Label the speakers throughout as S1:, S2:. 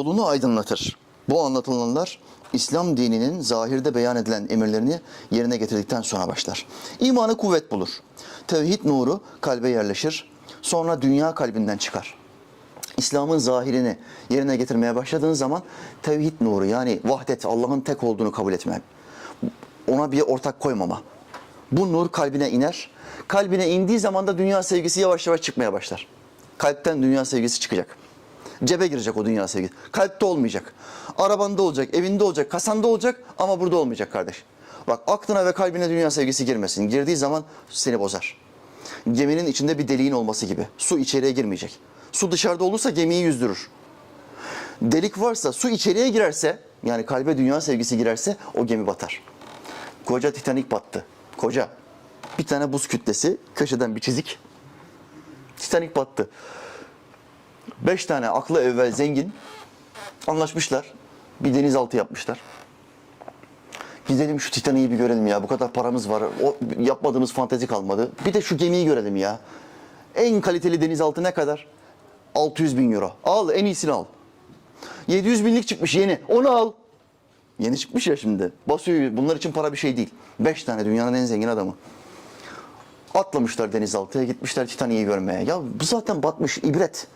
S1: yolunu aydınlatır. Bu anlatılanlar İslam dininin zahirde beyan edilen emirlerini yerine getirdikten sonra başlar. İmanı kuvvet bulur. Tevhid nuru kalbe yerleşir. Sonra dünya kalbinden çıkar. İslam'ın zahirini yerine getirmeye başladığın zaman tevhid nuru yani vahdet Allah'ın tek olduğunu kabul etme. Ona bir ortak koymama. Bu nur kalbine iner. Kalbine indiği zaman da dünya sevgisi yavaş yavaş çıkmaya başlar. Kalpten dünya sevgisi çıkacak. Cebe girecek o dünya sevgisi. Kalpte olmayacak. Arabanda olacak, evinde olacak, kasanda olacak ama burada olmayacak kardeş. Bak aklına ve kalbine dünya sevgisi girmesin. Girdiği zaman seni bozar. Geminin içinde bir deliğin olması gibi. Su içeriye girmeyecek. Su dışarıda olursa gemiyi yüzdürür. Delik varsa su içeriye girerse yani kalbe dünya sevgisi girerse o gemi batar. Koca Titanic battı. Koca. Bir tane buz kütlesi, köşeden bir çizik. Titanic battı. Beş tane aklı evvel zengin anlaşmışlar. Bir denizaltı yapmışlar. Gidelim şu Titanic'i bir görelim ya. Bu kadar paramız var. O yapmadığımız fantezi kalmadı. Bir de şu gemiyi görelim ya. En kaliteli denizaltı ne kadar? 600 bin euro. Al en iyisini al. 700 binlik çıkmış yeni. Onu al. Yeni çıkmış ya şimdi. Basıyor. Bunlar için para bir şey değil. 5 tane dünyanın en zengin adamı. Atlamışlar denizaltıya gitmişler Titanic'i görmeye. Ya bu zaten batmış ibret.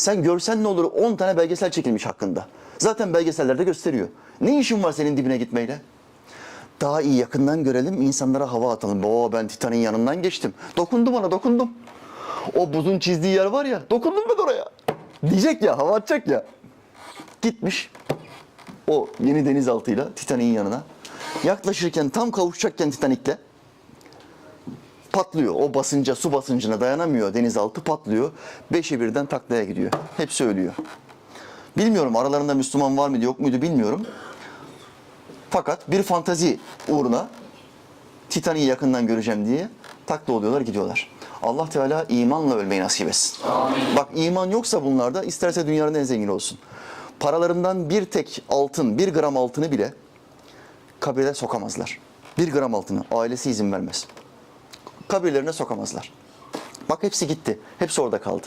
S1: Sen görsen ne olur 10 tane belgesel çekilmiş hakkında. Zaten belgesellerde gösteriyor. Ne işin var senin dibine gitmeyle? Daha iyi yakından görelim, insanlara hava atalım. Oo ben Titanic'in yanından geçtim. Dokundum ona, dokundum. O buzun çizdiği yer var ya, dokundum ben oraya. Diyecek ya, hava atacak ya. Gitmiş o yeni denizaltıyla Titanic'in yanına. Yaklaşırken tam kavuşacakken Titanic'le patlıyor. O basınca, su basıncına dayanamıyor denizaltı patlıyor. Beşi birden taklaya gidiyor. Hepsi ölüyor. Bilmiyorum aralarında Müslüman var mıydı yok muydu bilmiyorum. Fakat bir fantazi uğruna Titanic'i yakından göreceğim diye takla oluyorlar gidiyorlar. Allah Teala imanla ölmeyi nasip etsin. Bak iman yoksa bunlarda isterse dünyanın en zengin olsun. Paralarından bir tek altın, bir gram altını bile kabire sokamazlar. Bir gram altını ailesi izin vermez. Kabirlerine sokamazlar. Bak hepsi gitti. Hepsi orada kaldı.